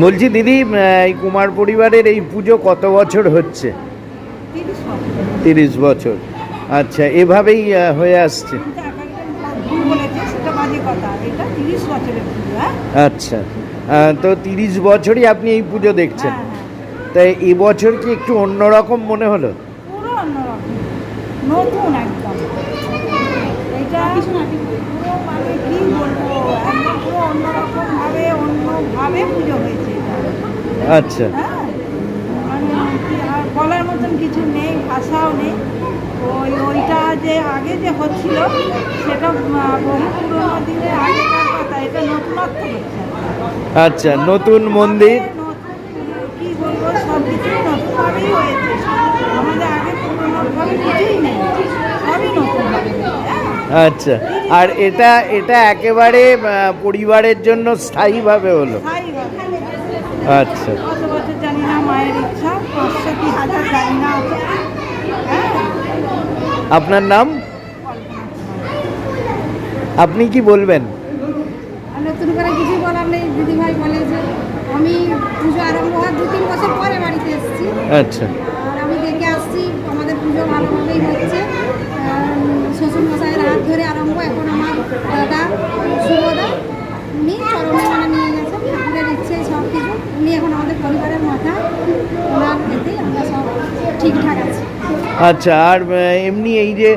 বলছি, দিদি এই কুমার পরিবারের এই পুজো কত বছর হচ্ছে? তিরিশ বছর। আচ্ছা এভাবেই হয়ে আসছে। আচ্ছা তো তিরিশ বছরই আপনি এই পুজো দেখছেন। তাই এবছর কি একটু অন্যরকম মনে হলো? নতুন একদম এটা পুরো মানে কি বলব একদম পুরো অন্যরকম ভাবে অন্যভাবে পুজো হয়েছে এটা আচ্ছা। হ্যাঁ মানে বলার মতন কিছু নেই ভাষাও নেই। ওই ওইটা যে আগে যে হচ্ছিল সেটা বহু পুরোনো দিনের আগেকার কথা এটা নতুনত্ব হচ্ছে। আচ্ছা নতুন মন্দির। কি বলব সব কিছুই নতুনভাবেই হয়েছে। আমাদের আগে পুরোনোভাবে কিছুই নেই সবই নতুনভাবে হ্যাঁ। আচ্ছা আর এটা এটা একেবারে পরিবারের জন্য স্থায়ীভাবে হলো। স্থায়ীভাবে। আচ্ছা। কত বছর জানি না মায়ের ইচ্ছা পাঁচশো কি হাজার জানি না। হ্যাঁ? আপনার নাম? আপনি কি বলবেন? নতুন করে কিছু বলার নেই দিদিভাই বলে যে আমি পুজো আরম্ভ হওয়ার দু তিন বছর পরে বাড়িতে এসেছি। আচ্ছা। আর আমি দেখে আসছি আমাদের পুজো ভালোভাবেই হচ্ছে। শ্বশুর মশাইয়ের হাত ধরে আরম্ভ এখন আমার দাদা শুভদা উনি চরণে মানে নিয়ে গেছেন ঠাকুরের ইচ্ছে সব কিছু উনি এখন আমাদের পরিবারের মাথা ওনার এতেই আমরা সব ঠিকঠাক আছি। আচ্ছা আর এমনি এই যে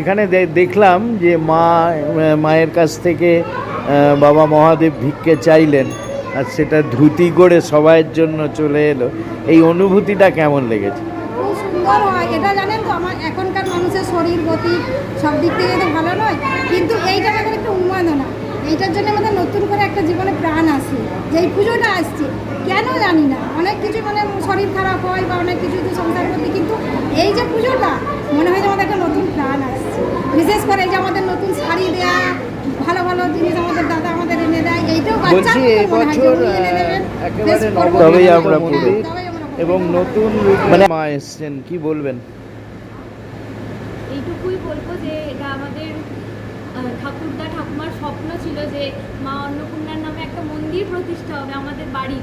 এখানে দেখলাম যে মা মায়ের কাছ থেকে বাবা মহাদেব ভিক্ষে চাইলেন আর সেটা ধুতি করে সবাইয়ের জন্য চলে এলো। এই অনুভূতিটা কেমন লেগেছে? খুব সুন্দর হয় এটা জানেন তো আমার এখনকার মানুষের শরীর গতি সব দিক থেকে তো ভালো নয় কিন্তু এইটা একটা উন্মাদনা। এইটার জন্য আমাদের নতুন করে একটা জীবনে প্রাণ আসে যে এই পুজোটা আসছে কেন জানি না। অনেক কিছু মানে শরীর খারাপ হয় বা অনেক কিছু সংসার করতে কিন্তু এই যে পুজোটা মনে হয় যে আমাদের একটা নতুন প্রাণ আসছে। বিশেষ করে এই যে আমাদের নতুন শাড়ি দেয়া ভালো ভালো জিনিস আমাদের দাদা আমাদের এনে দেয় এইটাও। তবেই আমরা পুরো। পুরো। এবং নতুন মানে মা এসছেন কি বলবেন? এইটুকুই বলব যে এটা আমাদের ঠাকুরদা ঠাকুমার স্বপ্ন ছিল যে মা অন্নপূর্ণার নামে একটা মন্দির প্রতিষ্ঠা হবে আমাদের বাড়ি।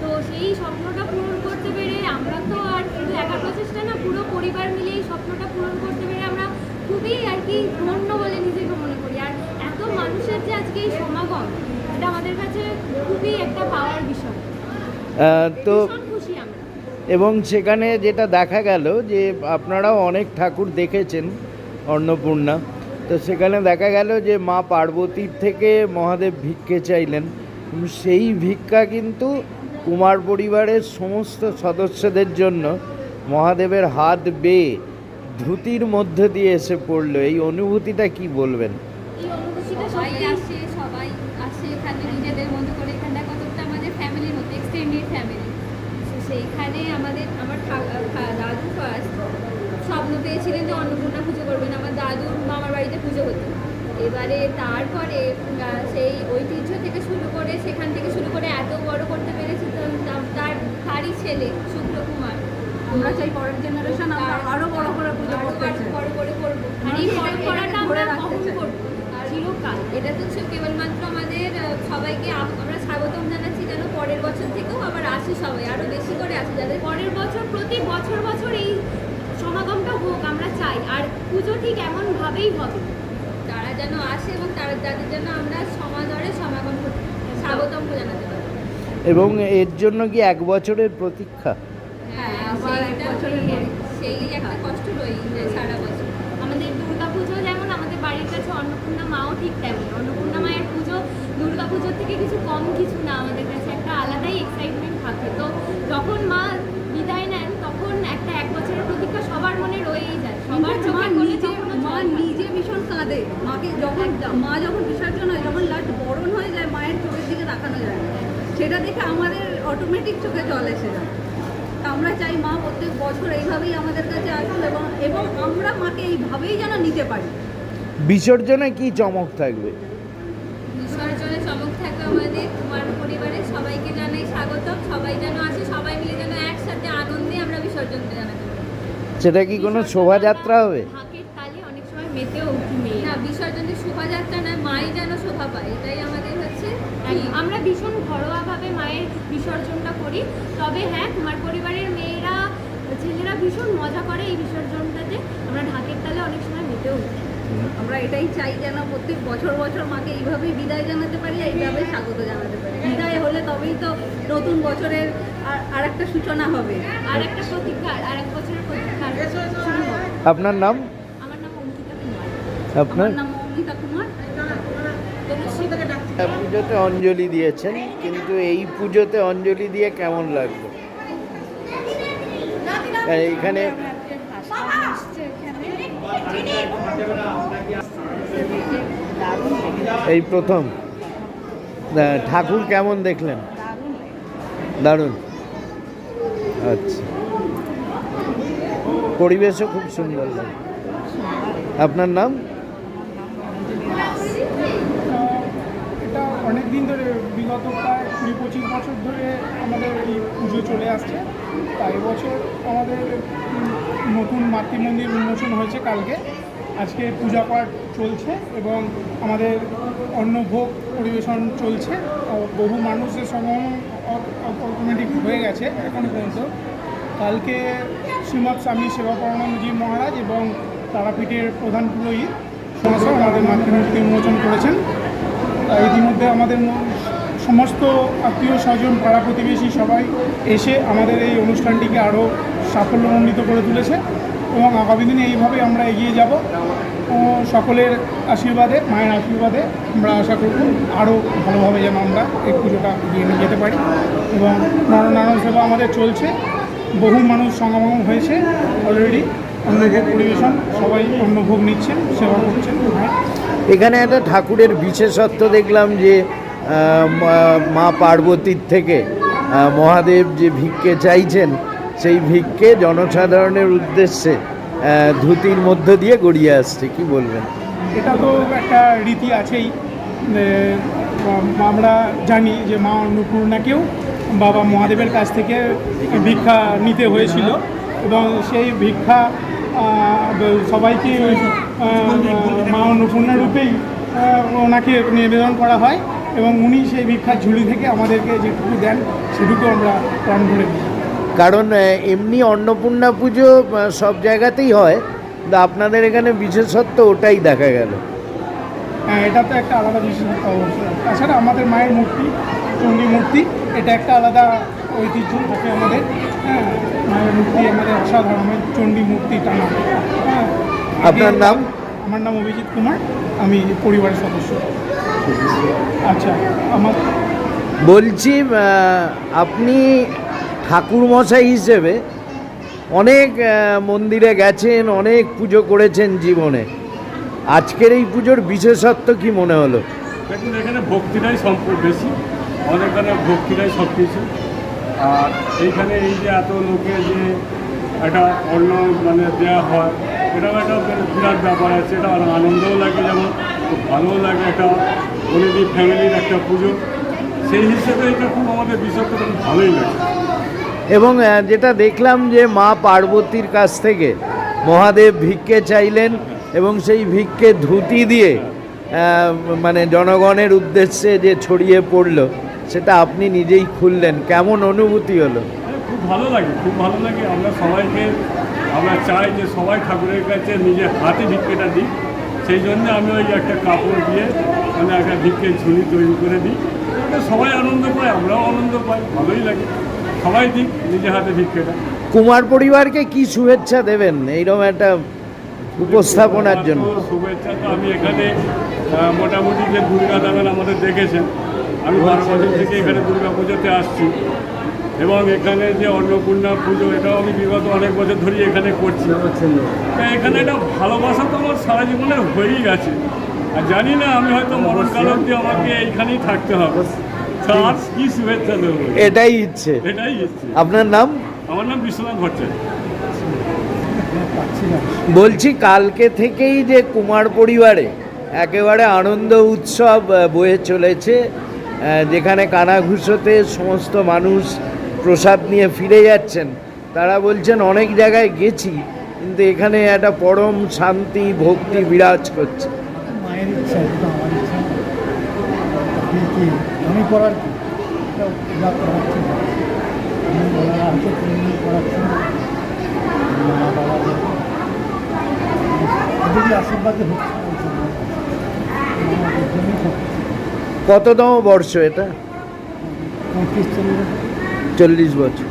তো সেই স্বপ্নটা পূরণ করতে পেরে আমরা তো আর শুধু একা প্রচেষ্টা না পুরো পরিবার মিলে এই স্বপ্নটা পূরণ করতে পেরে আমরা খুবই আর কি ধন্য বলে নিজেকে মনে করি। আর এত মানুষের যে আজকে এই সমাগম এটা আমাদের কাছে খুবই একটা পাওয়ার বিষয়। তো এবং সেখানে যেটা দেখা গেল যে আপনারাও অনেক ঠাকুর দেখেছেন অন্নপূর্ণা। তো সেখানে দেখা গেল যে মা পার্বতীর থেকে মহাদেব ভিক্ষে চাইলেন। সেই ভিক্ষা কিন্তু কুমার পরিবারের সমস্ত সদস্যদের জন্য মহাদেবের হাত বেয়ে ধুতির মধ্যে দিয়ে এসে পড়ল। এই অনুভূতিটা কি বলবেন? সেইখানে আমাদের, আমার স্বপ্ন যে অন্নপূর্ণা পুজো করবেন আমার দাদুর মামার বাড়িতে পুজো হতো। এবারে তারপরে সেই ঐতিহ্য থেকে শুরু করে সেখান থেকে শুরু করে এত বড় করতে পেরেছি তো তার তারই ছেলে শুক্রকুমার আমরা চাই পরের জেনারেশন আমরা আরও বড় করে পুজো করতে বড়- চাই। বড় করে করব। আর এই পরম্পরাটা আমরা বহন করব। চিরকাল। এটা তো হচ্ছে কেবলমাত্র আমাদের সবাইকে আমরা স্বাগতম জানাচ্ছি যেন পরের বছর থেকেও আবার আসে সবাই আরও বেশি করে আসে। যাদের পরের বছর প্রতি বছর বছর এই সমাগমটা হোক আমরা চাই। আর পুজো ঠিক এমনভাবেই হবে। তারা যেন আসে এবং তারা যাদের যেন আমরা সমাদরে সমাগম স্বাগতম জানাতে পারি। এবং এর জন্য কি এক বছরের প্রতীক্ষা? হ্যাঁ আবার এক সেইটা বছরের সেই- একটা কষ্ট রয়ে সারা বছর। আমাদের দুর্গা পুজো যেমন আমাদের বাড়ির কাছে অন্নপূর্ণা মাও ঠিক তেমন। অন্নপূর্ণা মায়ের পুজো দুর্গা পুজোর থেকে কিছু কম কিছু না। আমাদের কাছে একটা আলাদাই এক্সাইটমেন্ট থাকে। তো যখন মা বিদায় নেন তখন একটা এক বছরের প্রতীক্ষা সবার মনে রয়েই যায় সবার মা চোখে করলে নিজে তখনও মা জল হয়। নিজে ভীষণ কাঁদে মাকে যখন মা যখন বিসর্জন হয় যখন লাস্ট বরণ হয়ে যায় মায়ের চোখের দিকে তাকানো যায় সেটা দেখে আমাদের অটোমেটিক চোখে জল এসে যায়। তা আমরা চাই মা প্রত্যেক বছর এইভাবেই আমাদের কাছে আসুন এবং এবং আমরা মাকে এইভাবেই যেন নিতে পারি। বিসর্জনে কি চমক থাকবে? বিসর্জনে চমক থাকবে আমাদের কুমার পরিবারের সবাইকে জানাই স্বাগতম। সবাই যেন আসে সবাই মিলে যেন একসাথে আনন্দে আমরা বিসর্জনটা জানাতে পারি। সেটা কি কোনো শোভাযাত্রা হবে? ঢাকের তালে অনেক সময় মেতেও উঠি মেয়ে না বিসর্জনে শোভাযাত্রা নয় মাই যেন শোভা পায় এটাই আমাদের হচ্ছে আমরা ভীষণ ঘরোয়াভাবে মায়ের বিসর্জনটা করি। তবে হ্যাঁ কুমার পরিবারের মেয়েরা ছেলেরা ভীষণ মজা করে এই বিসর্জনটাতে। আমরা ঢাকের তালে অনেক সময় মেতেও উঠি। আমরা এটাই চাই যেন প্রত্যেক বছর বছর মাকে এইভাবেই বিদায় জানাতে পারি এইভাবে স্বাগত জানাতে পারি। বিদায় হলে তবেই তো নতুন বছরের আর একটা সূচনা হবে। আর একটা প্রতীক্ষা আর এক বছরের প্রতীক্ষা আপনার নাম? আমার নাম অঙ্কিতা কুমার। আপনার? আমার নাম কুমার পুজোতে অঞ্জলি দিয়েছেন, কিন্তু এই পুজোতে অঞ্জলি দিয়ে কেমন লাগল? আর এইখানে এই প্রথম। ঠাকুর কেমন দেখলেন? দারুণ। আচ্ছা। পরিবেশও খুব সুন্দর লাগে আপনার নাম? এটা অনেক দিন ধরে বিগত প্রায় কুড়ি পঁচিশ বছর ধরে আমাদের এই পুজো চলে আসছে। তাই এবছর আমাদের নতুন মাতৃমন্দির উন্মোচন হয়েছে কালকে। আজকে পূজা পাঠ চলছে এবং আমাদের অন্নভোগ পরিবেশন চলছে। বহু মানুষের সমাগম অটোমেটিক হয়ে গেছে এখন পর্যন্ত। কালকে শ্রীমৎ স্বামী সেবাপরানন্দজি মহারাজ এবং তারাপীঠের প্রধান পুরোহিত সমাজে আমাদের মাতৃমূর্তি উন্মোচন করেছেন। ইতিমধ্যে আমাদের সমস্ত আত্মীয় স্বজন, পাড়া প্রতিবেশী সবাই এসে আমাদের এই অনুষ্ঠানটিকে আরও সাফল্যমণ্ডিত করে তুলেছে এবং আগামী দিনে এইভাবে আমরা এগিয়ে যাব। সকলের আশীর্বাদে, মায়ের আশীর্বাদে আমরা আশা করব আরও ভালোভাবে যেন আমরা এই পুজোটা এগিয়ে নিয়ে যেতে পারি এবং নরনারায়ণ সেবা আমাদের চলছে। বহু মানুষ সমাগম হয়েছে। অলরেডি অন্নভোগ পরিবেশন, সবাই অন্নভোগ নিচ্ছেন, সেবা করছেন। এখানে একটা ঠাকুরের বিশেষত্ব দেখলাম যে মা- পার্বতীর থেকে মহাদেব যে ভিক্ষে চাইছেন, সেই ভিক্ষে জনসাধারণের উদ্দেশ্যে ধুতির মধ্য দিয়ে গড়িয়ে আসছে। কি বলবেন? এটা তো একটা রীতি আছেই। আমরা জানি যে মা অন্নপূর্ণাকেও বাবা মহাদেবের কাছ থেকে ভিক্ষা নিতে হয়েছিল এবং সেই ভিক্ষা সবাইকে ওই, মা অন্নপূর্ণা রূপেই ওনাকে নিবেদন করা হয় এবং উনি সেই ভিক্ষার ঝুলি থেকে আমাদেরকে যেটুকু দেন সেটুকু আমরা প্রাণ ভরে দিই। কারণ এমনি অন্নপূর্ণা পুজো সব জায়গাতেই হয় কিন্তু আপনাদের এখানে বিশেষত্ব ওটাই দেখা গেল। হ্যাঁ এটা তো একটা আলাদা বিশেষত্ব অবশ্যই। তাছাড়া আমাদের মায়ের মূর্তি চণ্ডী মূর্তি এটা একটা আলাদা ঐতিহ্য থাকে আমাদের হ্যাঁ মায়ের মূর্তি আমাদের অসাধারণ চণ্ডী মূর্তি টানা। হ্যাঁ আপনার নাম? আমার নাম অভিজিৎ কুমার আমি পরিবারের সদস্য। আচ্ছা আমার বলছি আপনি ঠাকুরমশাই হিসেবে অনেক মন্দিরে গেছেন অনেক পুজো করেছেন জীবনে। আজকের এই পুজোর বিশেষত্ব কি মনে হলো? দেখুন এখানে ভক্তিটাই সম্পূর্ণ বেশি। অনেকখানে ভক্তিটাই সব কিছু আর এইখানে এই যে এত লোকে যে একটা অন্য মানে দেওয়া হয়, এটাও একটা বিরাট ব্যাপার আছে, এটা আনন্দও লাগে যেমন, খুব ভালোও লাগে একটা অনেকদিন ফ্যামিলির একটা পুজো। সেই হিসেবে এটা খুব আমাদের বিষয়টা খুব ভালোই লাগে। এবং যেটা দেখলাম যে মা পার্বতীর কাছ থেকে মহাদেব ভিক্ষে চাইলেন এবং সেই ভিক্ষে ধুতি দিয়ে মানে জনগণের উদ্দেশ্যে যে ছড়িয়ে পড়ল সেটা আপনি নিজেই খুললেন। কেমন অনুভূতি হলো? খুব ভালো লাগে খুব ভালো লাগে। আমরা সবাইকে আমরা চাই যে সবাই ঠাকুরের কাছে নিজের হাতে ভিক্ষেটা দিই সেই জন্য আমি ওই একটা কাপড় দিয়ে মানে একটা ভিক্ষের ঝুড়ি তৈরি করে দিই। সবাই আনন্দ পায় আমরাও আনন্দ পাই ভালোই লাগে। সবাই দিক নিজের হাতে ভিক্ষেটা। কুমার পরিবারকে কি শুভেচ্ছা দেবেন? এইরকম একটা উপস্থাপনার জন্য। শুভেচ্ছা তো আমি এখানে মোটামুটি যে দুর্গা দামেন আমাদের দেখেছেন আমি বারো বছর থেকে এখানে দুর্গা পুজোতে আসছি। এবং এখানে যে অন্নপূর্ণা পুজো এটাও আমি বিগত অনেক বছর ধরেই এখানে করছি। তা এখানে এটা ভালোবাসা তো আমার সারা জীবনে হয়েই গেছে আর জানি না আমি হয়তো মরণকাল অব্দি আমাকে এইখানেই থাকতে হবে। তার কি শুভেচ্ছা দেবো? এটাই ইচ্ছে। এটাই ইচ্ছে। আপনার নাম? আমার নাম বিশ্বনাথ ভট্টাচার্য। বলছি কালকে থেকেই যে কুমার পরিবারে একেবারে আনন্দ উৎসব বয়ে চলেছে যেখানে কানাঘুষোতে সমস্ত মানুষ প্রসাদ নিয়ে ফিরে যাচ্ছেন, তারা বলছেন, অনেক জায়গায় গেছি, কিন্তু এখানে একটা পরম শান্তি, ভক্তি বিরাজ করছে করার ছিল। হচ্ছে ট্রেনিং করাচ্ছেন মা বাবাদের এদেরই আশীর্বাদে হচ্ছে আমাদের জন্যই সব কততম বর্ষ এটা? চল্লিশ বছর।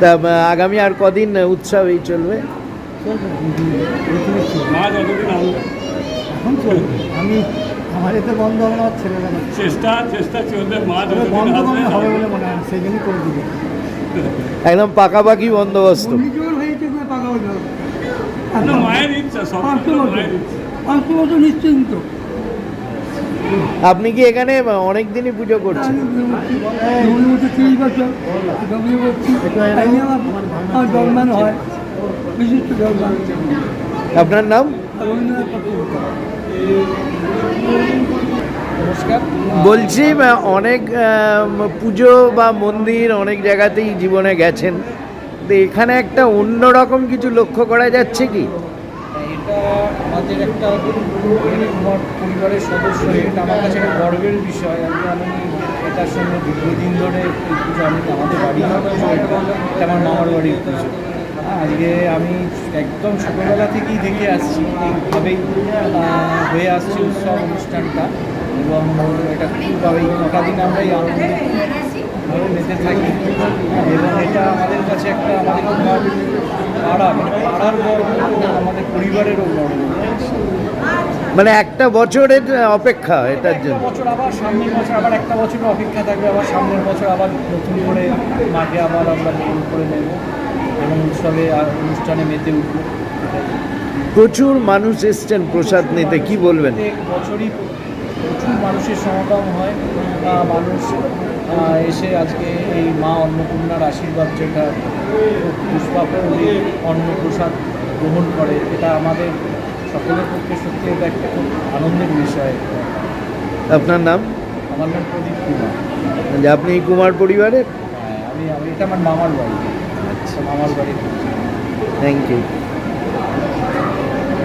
তা আগামী আর কদিন উৎসব এই চলবে? আমি আমার এতে বন্ধ হবে না ছেলেরা চেষ্টা চেষ্টা চলবে মা বন্ধ হবে বলে মনে হয় সেই জন্যই করে দিবে। একদম পাকাপাকি বন্দোবস্ত। মায়ের ইচ্ছা সব পাঁচশো বছর নিশ্চিন্ত। আপনি কি এখানে অনেক দিনই পুজো করছেন? আপনার নাম? বলছি অনেক পুজো বা মন্দির অনেক জায়গাতেই জীবনে গেছেন। তো এখানে একটা অন্যরকম কিছু লক্ষ্য করা যাচ্ছে কি? এটা আমাদের একটা পরিবারের সদস্য এটা আমার কাছে একটা গর্বের বিষয়। আমি আমি এটার সঙ্গে দীর্ঘদিন ধরে পুজো আমি আমাদের বাড়ি এটা আমার মামার বাড়ির পুজো। হ্যাঁ, আজকে আমি একদম ছোটোবেলা থেকেই দেখে আসছি এইভাবেই হয়ে আসছে উৎসব অনুষ্ঠানটা এবং এটা খুবভাবে কটা দিন আমরা এই আনন্দভাবে মেতে থাকি। এবং এটা আমাদের কাছে একটা আমাদের পাড়া মানে পাড়ার গর্ব পরিবারেরও মানে একটা বছরের অপেক্ষা এটার জন্য। বছর আবার সামনের বছর আবার একটা বছরের অপেক্ষা থাকবে আবার সামনের বছর আবার নতুন করে মাকে আবার আমরা নতুন করে নেব এবং উৎসবে আর অনুষ্ঠানে মেতে উঠবো। প্রচুর মানুষ এসছেন প্রসাদ নিতে কি বলবেন? বছরই প্রচুর মানুষের সমাগম হয়। মানুষ এসে আজকে এই মা অন্নপূর্ণার আশীর্বাদ যেটা পুষ্পাপল্লী অন্নপ্রসাদ গ্রহণ করে এটা আমাদের সকলের পক্ষে সত্যি এটা একটা খুব আনন্দের বিষয়। আপনার নাম? আমার নাম প্রদীপ কুমার। যে আপনি এই কুমার পরিবারের? হ্যাঁ আমি আমি এটা আমার মামার বাড়ি। আচ্ছা। মামার বাড়ি থ্যাংক ইউ